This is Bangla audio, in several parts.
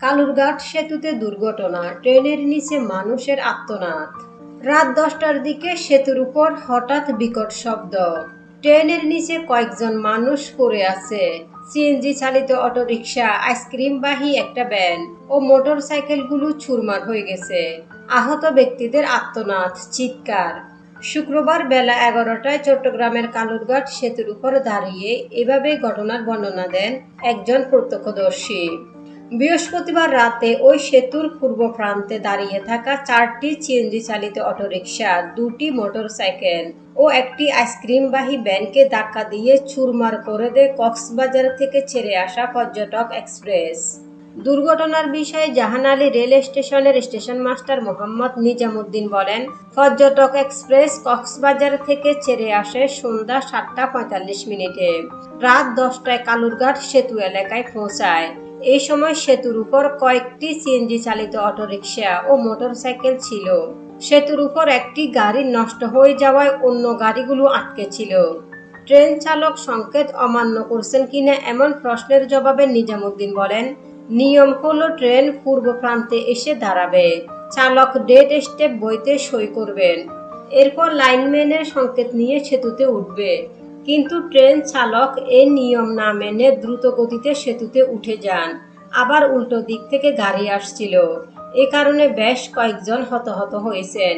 কালুরঘাট সেতুতে দুর্ঘটনা, ট্রেনের নিচে মানুষের আত্মনাদ রাত দশটার দিকে সেতুর উপর হঠাৎ বিকট শব্দ। ট্রেনের নিচে কয়েকজন মানুষ পড়ে আছে। সিএনজি চালিত অটোরিকশা, আইসক্রিমবাহী একটা ভ্যান ও মোটর সাইকেলগুলো চুরমার হয়ে গেছে। আহত ব্যক্তিদের আত্মনাদ চিৎকার। শুক্রবার বেলা এগারোটায় চট্টগ্রামের কালুরঘাট সেতুর উপর দাঁড়িয়ে এভাবে ঘটনার বর্ণনা দেন একজন প্রত্যক্ষদর্শী। বৃহস্পতিবার রাতে ওই সেতুর পূর্ব প্রান্তে দাঁড়িয়ে থাকা চারটি সিএনজি চালিত অটোরিকশা, দুটি মোটরসাইকেল ও একটি আইসক্রিমবাহী ভ্যানকে ধাক্কা দিয়ে চুরমার করে দেয় কক্সবাজার থেকে ছেড়ে আসা পর্যটক এক্সপ্রেস। দুর্ঘটনার বিষয়ে জাহানালী রেল স্টেশনের স্টেশন মাস্টার মোহাম্মদ নিজামুদ্দিন বলেন, পর্যটক এক্সপ্রেস কক্সবাজার থেকে ছেড়ে আসে সন্ধ্যা সাতটা পঁয়তাল্লিশ মিনিটে। রাত দশটায় কালুরঘাট সেতু এলাকায় পৌঁছায়। এই সময় সেতুর উপর কয়েকটি সিএনজি চালিত অটোরিকশা ও মোটরসাইকেল ছিল। সেতুর উপর একটি গাড়ি নষ্ট হয়ে যাওয়ায় অন্য গাড়িগুলো আটকে ছিল। ট্রেন চালক সংকেত অমান্য করছেন কিনা এমন প্রশ্নের জবাবে নিজামুদ্দিন বলেন, নিয়ম হলো ট্রেন পূর্ব প্রান্তে এসে দাঁড়াবে। চালক ডেট স্টেপ বইতে সই করবেন। এরপর লাইনম্যানের সংকেত নিয়ে সেতুতে উঠবে। কিন্তু ট্রেন চালক এই নিয়ম না মেনে দ্রুত গতিতে সেতুতে উঠে যান। আবার উল্টো দিক থেকে গাড়ি আসছিল। এ কারণে বেশ কয়েকজন হতাহত হয়েছেন।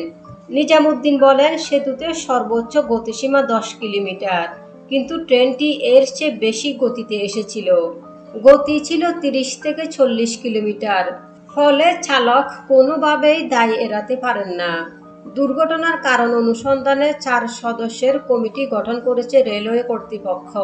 নিজামুদ্দিন বলেন, সেতুতে সর্বোচ্চ গতিসীমা দশ কিলোমিটার, কিন্তু ট্রেনটি এর চেয়ে বেশি গতিতে এসেছিল। গতি ছিল তিরিশ থেকে চল্লিশ কিলোমিটার, ফলে চালক কোনোভাবেই দায় এড়াতে পারেন না। দুর্ঘটনার কারণ অনুসন্ধানে চার সদস্যের কমিটি গঠন করেছে রেলওয়ে কর্তৃপক্ষ।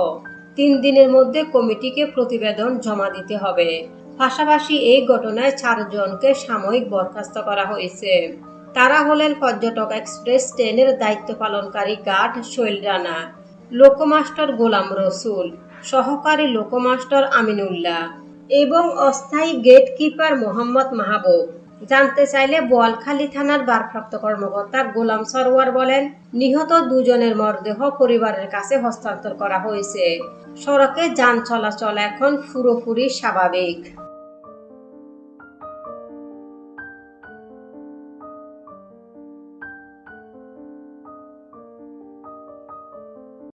তিন দিনের মধ্যে কমিটিকে প্রতিবেদন জমা দিতে হবে। পাশাপাশি এই ঘটনায় চারজনকে সাময়িক বরখাস্ত করা হয়েছে। তারা হলেন পর্যটক এক্সপ্রেস ট্রেনের দায়িত্ব পালনকারী গার্ড শৈল রানা, লোকমাস্টার গোলাম রসুল, সহকারী লোকমাস্টার আমিনুল্লাহ এবং অস্থায়ী গেটকিপার মোহাম্মদ মাহবুব। জানতে চাইলে বোয়ালখালী থানার ভারপ্রাপ্ত কর্মকর্তা গোলাম সরোয়ার বলেন, নিহত দুজনের মরদেহ পরিবারের কাছে হস্তান্তর করা হয়েছে। সড়কে যান চলাচল এখন পুরোপুরি স্বাভাবিক।